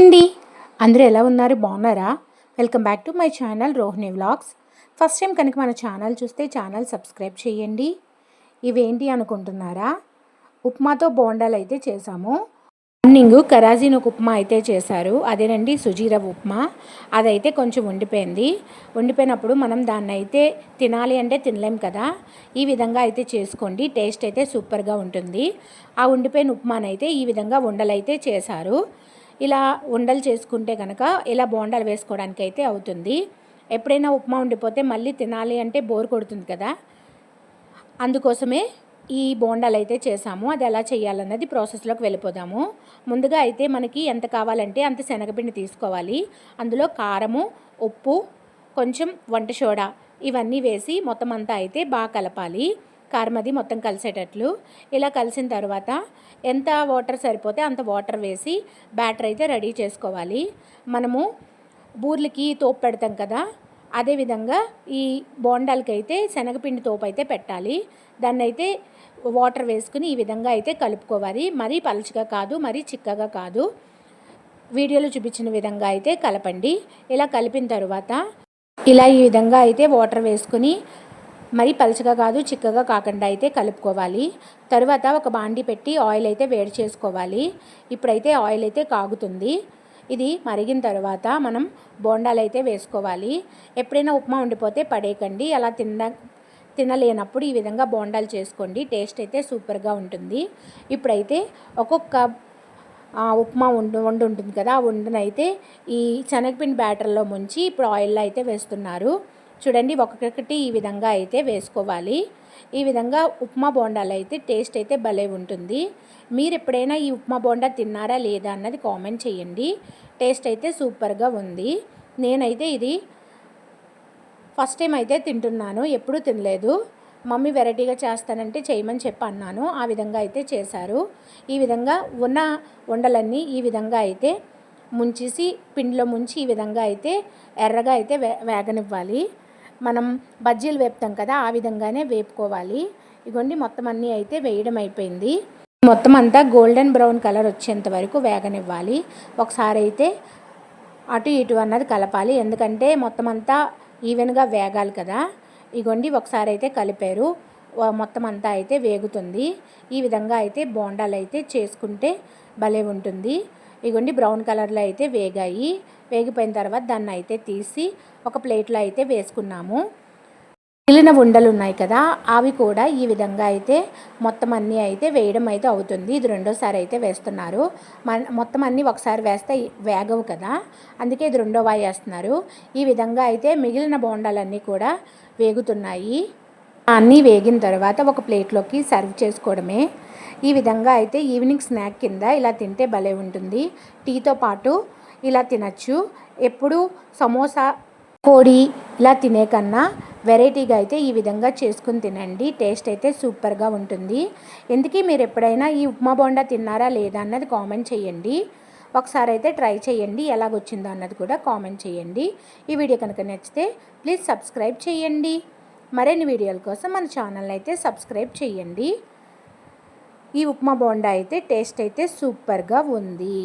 అండి. అందరూ ఎలా ఉన్నారు? బాగున్నారా? Welcome back to my channel Rohini vlogs. First time కనుక మన ఛానల్ చూస్తే ఛానల్ సబ్స్క్రైబ్ చేయండి. ఇవేంటి అనుకుంటున్నారా? ఉప్మాతో బోండాలు అయితే చేసాము మార్నింగ్ కరాజీన్ ఒక ఉప్మా అయితే చేశారు. అదేనండి సుజీర ఉప్మా. అదైతే కొంచెం ఉండిపోయింది. ఉండిపోయినప్పుడు మనం దాన్ని అయితే తినాలి అంటే తినలేం కదా. ఈ విధంగా అయితే చేసుకోండి. టేస్ట్ అయితే సూపర్గా ఉంటుంది. ఆ ఉండిపోయిన ఉప్మానైతే ఈ విధంగా ఉండలైతే చేశారు. ఇలా ఉండలు చేసుకుంటే కనుక ఇలా బోండాలు వేసుకోవడానికి అయితే అవుతుంది. ఎప్పుడైనా ఉప్మా ఉండిపోతే మళ్ళీ తినాలి అంటే బోర్ కొడుతుంది కదా. అందుకోసమే ఈ బోండాలు అయితే చేసాము అది ఎలా చేయాలన్నది ప్రాసెస్లోకి వెళ్ళిపోదాము. ముందుగా అయితే మనకి ఎంత కావాలంటే అంత శనగపిండి తీసుకోవాలి. అందులో కారము ఉప్పు కొంచెం వంట సోడా ఇవన్నీ వేసి మొత్తం అంతా అయితే బాగా కలపాలి. కారం అది మొత్తం కలిసేటట్లు. ఇలా కలిసిన తర్వాత ఎంత వాటర్ సరిపోతే అంత వాటర్ వేసి బ్యాటర్ అయితే రెడీ చేసుకోవాలి. మనము బూర్లకి తోపు పెడతాం కదా అదేవిధంగా ఈ బోండాలకి అయితే శనగపిండి తోపు అయితే పెట్టాలి. దాన్ని అయితే వాటర్ వేసుకుని ఈ విధంగా అయితే కలుపుకోవాలి. మరీ పలుచగా కాదు మరీ చిక్కగా కాదు. వీడియోలో చూపించిన విధంగా అయితే కలపండి. ఇలా కలిపిన తర్వాత ఇలా ఈ విధంగా అయితే వాటర్ వేసుకుని మరి పలుచగా కాదు చిక్కగా కాకుండా అయితే కలుపుకోవాలి. తర్వాత ఒక బాండి పెట్టి ఆయిల్ అయితే వేడి చేసుకోవాలి. ఇప్పుడైతే ఆయిల్ అయితే కాగుతుంది. ఇది మరిగిన తర్వాత మనం బోండాలు అయితే వేసుకోవాలి. ఎప్పుడైనా ఉప్మా ఉండిపోతే పడేయకండి. అలా తిన్న తినలేనప్పుడు ఈ విధంగా బోండాలు చేసుకోండి. టేస్ట్ అయితే సూపర్గా ఉంటుంది. ఇప్పుడైతే ఒక్కొక్క ఉప్మా వండు వండు ఉంటుంది కదా ఆ వండునైతే ఈ శనగపిండి బ్యాటర్లో ముంచి ఇప్పుడు ఆయిల్లో అయితే వేస్తున్నారు. చూడండి ఒక్కొక్కటి ఈ విధంగా అయితే వేసుకోవాలి. ఈ విధంగా ఉప్మా బోండాలు అయితే టేస్ట్ అయితే భలే ఉంటుంది. మీరు ఎప్పుడైనా ఈ ఉప్మా బోండా తిన్నారా లేదా అన్నది కామెంట్ చేయండి. టేస్ట్ అయితే సూపర్గా ఉంది. నేనైతే ఇది ఫస్ట్ టైం అయితే తింటున్నాను ఎప్పుడూ తినలేదు. మమ్మీ వెరైటీగా చేస్తానంటే చేయమని చెప్పి అన్నాను ఆ విధంగా అయితే చేశారు. ఈ విధంగా ఉన్న వండలన్నీ ఈ విధంగా అయితే ముంచేసి పిండిలో ముంచి ఈ విధంగా అయితే ఎర్రగా అయితే వే వేగనివ్వాలి. మనం బజ్జీలు వేపుతాం కదా ఆ విధంగానే వేపుకోవాలి. ఇగోండి మొత్తం అన్నీ అయితే వేయడం అయిపోయింది. మొత్తం అంతా గోల్డెన్ బ్రౌన్ కలర్ వచ్చేంత వరకు వేగనివ్వాలి. ఒకసారి అయితే అటు ఇటు అన్నది కలపాలి. ఎందుకంటే మొత్తం అంతా ఈవెన్గా వేగాలి కదా. ఇగోండి ఒకసారి అయితే కలిపారు. మొత్తం అంతా అయితే వేగుతుంది. ఈ విధంగా అయితే బోండాలు అయితే చేసుకుంటే భలే ఉంటుంది. ఇగోండి బ్రౌన్ కలర్లో అయితే వేగాయి. వేగిపోయిన తర్వాత దాన్ని అయితే తీసి ఒక ప్లేట్లో అయితే వేసుకున్నాము. మిగిలిన ఉండలు ఉన్నాయి కదా అవి కూడా ఈ విధంగా అయితే మొత్తం అన్నీ అయితే వేయడం అయితే అవుతుంది. ఇది రెండోసారి అయితే వేస్తున్నారు. మొత్తం అన్నీ ఒకసారి వేస్తే వేగవు కదా అందుకే ఇది రెండో వాయి వేస్తున్నారు. ఈ విధంగా అయితే మిగిలిన బోండాలన్నీ కూడా వేగుతున్నాయి. అన్నీ వేగిన తర్వాత ఒక ప్లేట్లోకి సర్వ్ చేసుకోవడమే. ఈ విధంగా అయితే ఈవినింగ్ స్నాక్ కింద ఇలా తింటే భలే ఉంటుంది. టీతో పాటు ఇలా తినచ్చు. ఎప్పుడు సమోసా కోడి ఇలా తినే కన్నా వెరైటీగా అయితే ఈ విధంగా చేసుకుని తినండి. టేస్ట్ అయితే సూపర్గా ఉంటుంది. ఎందుకీ మీరు ఎప్పుడైనా ఈ ఉప్మా బోండా తిన్నారా లేదా అన్నది కామెంట్ చేయండి. ఒకసారి అయితే ట్రై చేయండి. ఎలాగొచ్చిందో అన్నది కూడా కామెంట్ చేయండి. ఈ వీడియో కనుక నచ్చితే ప్లీజ్ సబ్స్క్రైబ్ చేయండి. మరిన్ని వీడియోల కోసం మన ఛానల్ అయితే సబ్స్క్రైబ్ చేయండి. ఈ ఉప్మా బోండా అయితే టేస్ట్ అయితే సూపర్గా ఉంది.